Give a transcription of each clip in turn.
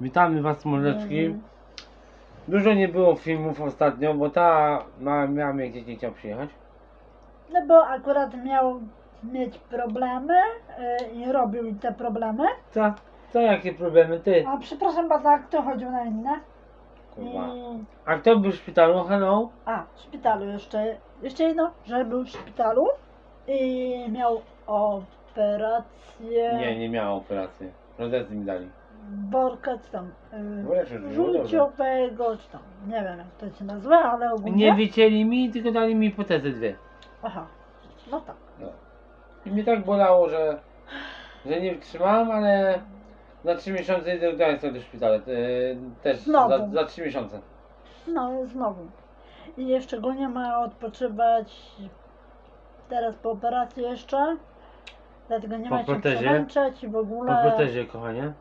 Witamy Was mordeczki. Mhm. Dużo nie było filmów ostatnio, bo ta ma, miała mnie gdzieś nie chciał przyjechać. No bo akurat miał mieć problemy yy, i robił te problemy. Co? Co jakie problemy ty? A przepraszam bardzo, a kto chodził na inne? Kurwa. I, A kto był w szpitalu? Hello? a, w szpitalu jeszcze. Jeszcze jedno, że był w szpitalu i miał operację Nie, nie miała operacji. Protezy mi dali. Worka czy tam żyło dobrze. żółciowego, czy tam, nie wiem jak to się nazywa, ale ogólnie. Nie wycięli mi, tylko dali mi protezy dwie. Aha, no tak. No. I mnie tak bolało, że, że nie wytrzymałem, ale za 3 miesiące idę do Gdańska do szpitala. E, też Znowu. za, za 3 miesiące. No, znowu. I szczególnie ma odpoczywać teraz po operacji jeszcze. Dlatego nie Po ma się protezie? przemęczać i w Po ogóle protezie, kochanie.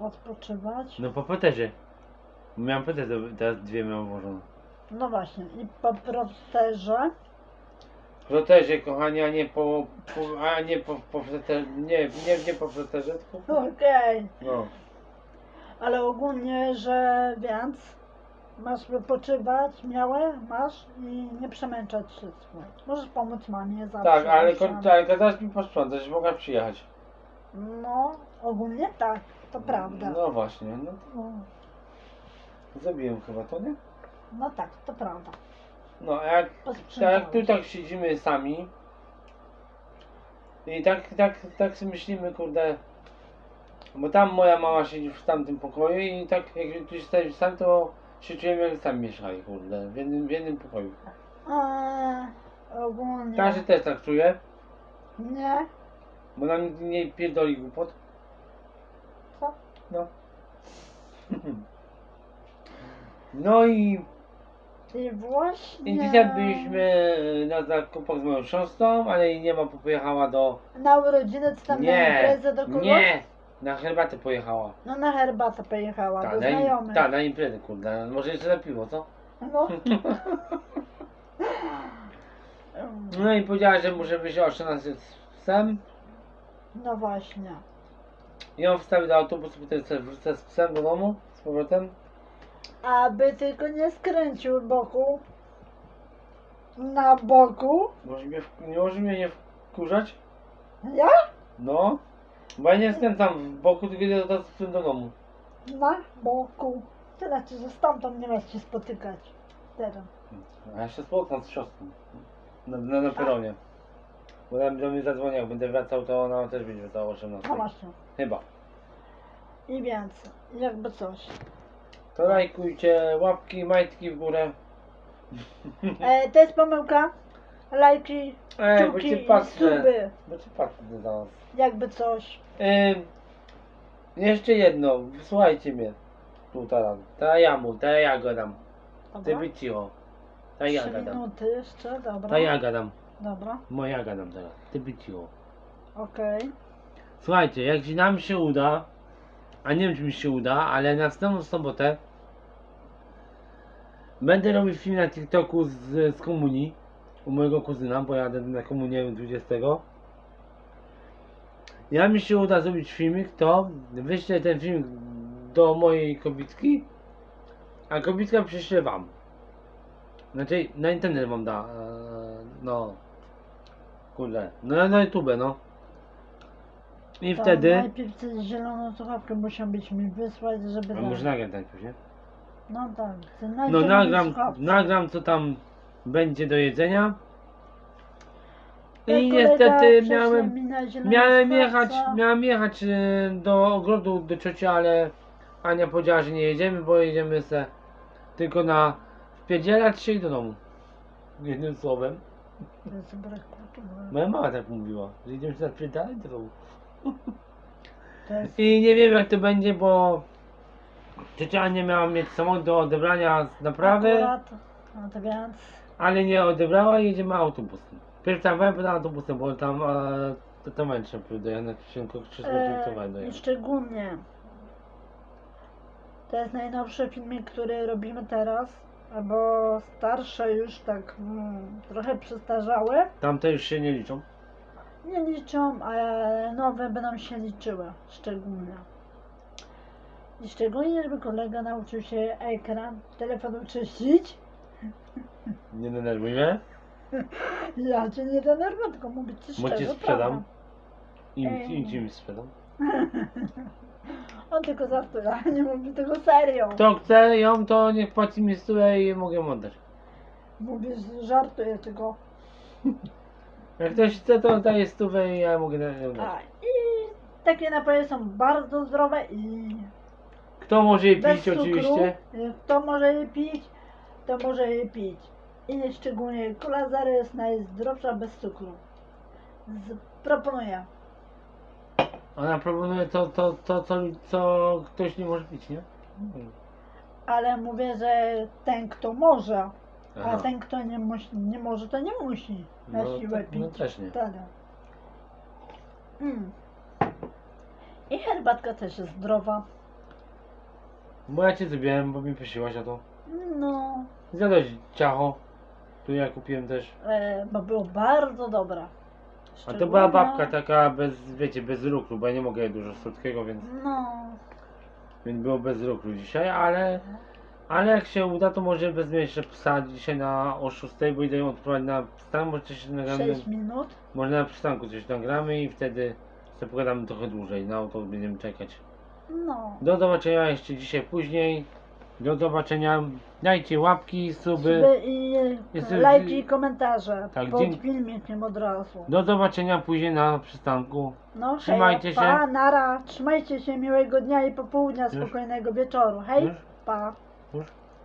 Odpoczywać. No po protezie. Miałem protezę, teraz dwie miałem włożone. No właśnie, i po proteże. protezie, kochani, a nie po, po a nie po, po protezie, nie, nie, nie po protezie, tylko po, Okej, no. ale ogólnie, że więc masz wypoczywać, miałe masz i nie przemęczać się. słuchaj. Możesz pomóc mamie zawsze. Tak, ale, owszem. ko- ale kazałeś mi posprzątać, że mogła przyjechać. No, ogólnie tak, to prawda. No właśnie, no No, to chyba to, nie? no tak, to prawda. No, a jak, jak tu tak siedzimy sami i tak, tak, tak sobie myślimy, kurde, bo tam moja mama siedzi w tamtym pokoju i tak jak tu jesteśmy sami, to się czujemy jak sami mieszkali, kurde, w jednym, w jednym pokoju. Eee, ogólnie. Każdy też tak czuje, Nie. bo nam nie pierdoli głupot. No. No i, I właśnie. i dzisiaj byliśmy na zakupach z moją siostrą, ale jej nie ma, bo pojechała do... Na urodziny, czy tam na Nie, imprezę do kogoś? nie, na herbatę pojechała. No na herbatę pojechała, Ta, do na, im, znajomych. ta, na imprezę, kurde. Może jeszcze na piwo, co? No. No i powiedziała, że muszę wyjść o 13 z psem. no właśnie. I on wstawił do autobusu, potem sobie wrócę z psem do domu, z powrotem. Aby tylko nie skręcił boku. Na boku. Może mnie, w- nie może mnie nie wkurzać? Ja? No. Bo ja nie skręcam w boku, tylko idę z psem do domu. Na boku. To znaczy, że stamtąd nie masz się spotykać. Teraz. A ja się spotkam z siostrą. Na, na, na peronie. Bo tam do mnie zadzwoni, jak będę wracał, to ona też będzie wracała o 18. No właśnie. Chyba. I więc, jakby coś. To lajkujcie, łapki, majtki w górę. E, to jest pomyłka. Lajki, Ej, bo kciuki cię i patrzę. suby. Bo cię patrzę zaraz. Jakby coś. Ym, jeszcze jedno, słuchajcie mnie. Tu teraz. Ta ja mu, ta ja gadam. Ty Dobra. być cicho. Ta ja Trzy gadam. minuty jeszcze, dobra. Ta ja gadam. Dobra, Moja gadam teraz. Ty cicho. okej. Słuchajcie, jak ci nam się uda, a nie wiem czy mi się uda, ale na następną sobotę będę robił film na TikToku z, z komunii u mojego kuzyna, bo jadę na komunię 20. Ja mi się uda zrobić filmik, to wyślę ten filmik do mojej kobitki, a kobitka przyśle wam. Znaczy na internet wam da. eee, No. Kurde. No na YouTube, no. I To wtedy. Najpierw tę zieloną słuchawkę musiał być mi wysłać, żeby... A może nagram nie? No tak. No nagram, nagram co tam będzie do jedzenia. I kolega niestety prześle miałem, mi na zielonej miałem jechać, miałem jechać e, do ogrodu do cioci, ale Ania powiedziała, że nie jedziemy, bo jedziemy se tylko na wpierdzielać się i do domu. Jednym słowem. To. Moja mama tak mówiła, że idziemy się. To jest... I nie wiem jak to będzie, bo ciocia Ania miała mieć samochód do odebrania z naprawy. Akurat, no to więc... Ale nie odebrała i jedziemy autobusem. Pierw tramwajem, potem autobusem, bo tam e, to tam męczę dojechać, tylko Krzysztof E, e, I dojechać. szczególnie to jest najnowszy filmik, który robimy teraz, albo starsze już tak mm, trochę przestarzałe. Tamte już się nie liczą. Nie liczą, ale nowe będą się liczyły szczególnie. I szczególnie, żeby kolega nauczył się ekran telefonu czyścić. Nie denerwuj mnie. Ja cię nie denerwuję, tylko mówię ci Bo szczerze, ci sprzedam. Im, im ci mi sprzedam. On tylko żartuje, nie mówi tego serio. Kto chce ją, to niech płaci mi stówę i mogę ją oddać. Mówi, że żartuje tylko. Jak ktoś chce, to daje stówę i ja mogę dać. A, I takie napoje są bardzo zdrowe i Kto może je bez pić cukru. oczywiście? Kto może je pić, to może je pić. I szczególnie zero jest najzdrowsza bez cukru. Z, proponuję. Ona proponuje to, to, to, co, co ktoś nie może pić, nie? Ale mówię, że ten kto może, a Aha. ten kto nie, musi, nie może, to nie musi na No, siłę to- pić. no też nie. Tak. Mm. I herbatka też jest zdrowa. Bo ja cię zrobiłem, bo mi prosiłaś o to. No, Zjadłeś ciacho. Tu ja kupiłem też. e, bo było bardzo dobra. A to była babka taka bez, wiecie, bez rukru, bo ja nie mogę jeść dużo słodkiego, więc, No, więc było bez rukru dzisiaj, ale, ale jak się uda, to może wezmę jeszcze psa dzisiaj na o 6, bo idę ją odprowadzić na przystanek, może coś nagramy, 6 minut. może na przystanku coś nagramy i wtedy sobie pogadamy trochę dłużej, na auto będziemy czekać. No. Do zobaczenia jeszcze dzisiaj później. Do zobaczenia. Dajcie łapki, suby. Suby i Jest- lajki i komentarze Tak, pod dzięki. filmikiem od razu. Do zobaczenia później na przystanku. No, Trzymajcie hej, się. Pa, nara. Trzymajcie się miłego dnia i popołudnia, spokojnego wieczoru. Hej, Już? pa. Już?